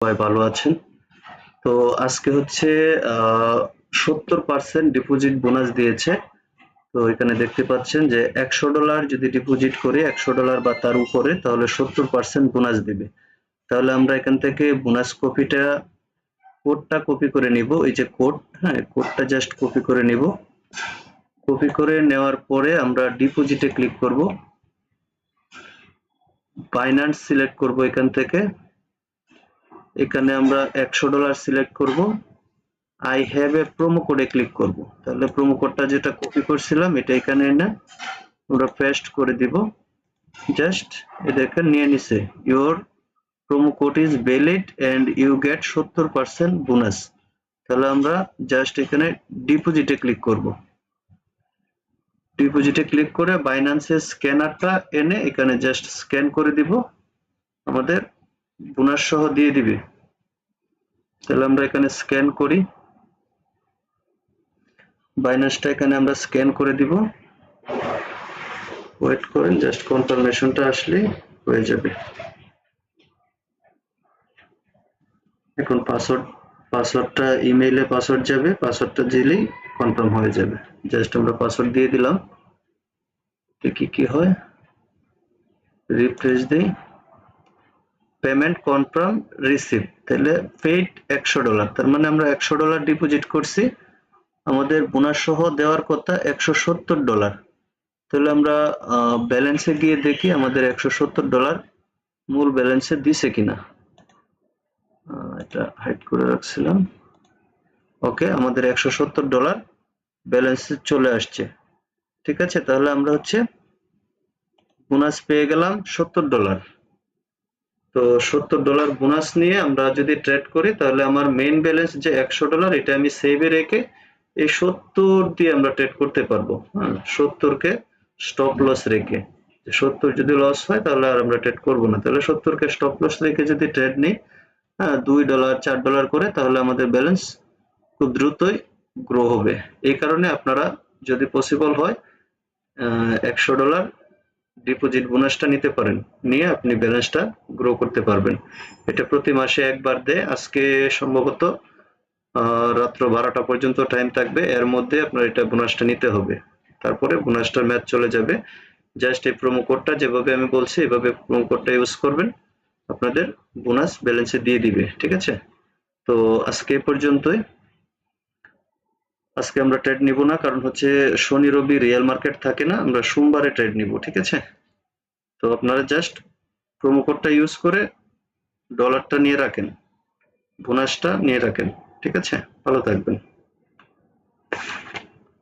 সবাই ভালো আছেন। তো আজকে হচ্ছে সত্তর পার্সেন্ট ডিপোজিট বোনাস দিয়েছে। তো এখানে দেখতে পাচ্ছেন যে একশো ডলার যদি ডিপোজিট করি, একশো ডলার বা তার উপরে, তাহলে সত্তর পার্সেন্ট বোনাস দিবে। তাহলে আমরা এখান থেকে বোনাস কপিটা কোডটা কপি করে নিব। এই যে কোড হ্যাঁ কোডটা জাস্ট কপি করে নিব। কপি করে নেওয়ার পরে আমরা ডিপোজিটে ক্লিক করব। বাইন্যান্স সিলেক্ট করব এখান থেকে। এখানে আমরা একশো ডলার সিলেক্ট করব। আই হ্যাভ এ প্রোমো কোডে ক্লিক করব। তাহলে প্রোমো কোডটা যেটা কপি করছিলাম, এটা এখানে এনে আমরা পেস্ট করে দিব। জাস্ট এটা নিয়ে নিছে। Your promo code is valid and you get সত্তর পার্সেন্ট বোনাস তাহলে আমরা জাস্ট এখানে ডিপোজিটে ক্লিক করব। ডিপোজিটে ক্লিক করে বাইন্যান্সের স্ক্যানারটা এনে এখানে জাস্ট স্ক্যান করে দিব। আমাদের বোনাস সহ দিয়ে দিবে। তাহলে আমরা এখানে স্ক্যান করি। বাইন্যান্সটা এখানে আমরা স্ক্যান করে দিব। ওয়েট করেন জাস্ট কনফার্মেশনটা আসলে হয়ে যাবে। এখন পাসওয়ার্ড পাসওয়ার্ডটা ইমেইলে পাসওয়ার্ড যাবে পাসওয়ার্ডটা দিলেই কনফার্ম হয়ে যাবে। জাস্ট আমরা পাসওয়ার্ড দিয়ে দিলাম। কি কি হয়। রিফ্রেশ দিই। পেমেন্ট কনফার্ম রিসিভ তাহলে পেইড একশো ডলার তার মানে আমরা একশো ডলার ডিপোজিট করছি, আমাদের বোনাস সহ দেওয়ার কথা একশো সত্তর ডলার তাহলে আমরা ব্যালেন্সে গিয়ে দেখি আমাদের একশো সত্তর ডলার মূল ব্যালেন্সে দিছে কিনা। এটা হাইড করে রাখছিলাম। ওকে আমাদের একশো সত্তর ডলার ব্যালেন্সে চলে আসছে। ঠিক আছে, তাহলে আমরা হচ্ছে বোনাস পেয়ে গেলাম সত্তর ডলার তো সত্তর ডলার বোনাস নিয়ে আমরা যদি ট্রেড করি, তাহলে আমার মেইন ব্যালেন্স যে একশো ডলার এটা আমি সেভে রেখে এই সত্তর দিয়ে আমরা ট্রেড করতে পারব। হ্যাঁ সত্তরকে স্টপ লস রেখে। সত্তর যদি লস হয়, তাহলে আর আমরা ট্রেড করব না। তাহলে সত্তরকে স্টপ লস রেখে যদি ট্রেড নিই হ্যাঁ দুই ডলার চার ডলার করে, তাহলে আমাদের ব্যালেন্স খুব দ্রুতই গ্রো হবে। এই কারণে আপনারা যদি পসিবল হয় একশো ডলার ডিপোজিট বোনাসটা নিতে পারেন। নিয়ে আপনি ব্যালেন্সটা গ্রো করতে পারবেন। এটা প্রতি মাসে একবার দেয়। আজকে সম্ভবত রাত্র বারোটা পর্যন্ত টাইম থাকবে। এর মধ্যে আপনার এটা বোনাসটা নিতে হবে। তারপরে বোনাসটার ম্যাচ চলে যাবে। জাস্ট এই প্রোমো কোডটা যেভাবে আমি বলছি, এভাবে প্রোমো কোডটা ইউজ করবেন। আপনাদের বোনাস ব্যালেন্সে দিয়ে দিবে। ঠিক আছে? তো আজকে পর্যন্তই। আজকে আমরা ট্রেড নিব না, কারণ হচ্ছে শনি, রবি রিয়েল মার্কেট থাকে না, আমরা সোমবারে ট্রেড নিব, ঠিক আছে? তো আপনারা জাস্ট প্রোমো কোডটা ইউজ করে ডলারটা নিয়ে রাখেন বোনাসটা নিয়ে রাখেন, ঠিক আছে? ভালো থাকবেন।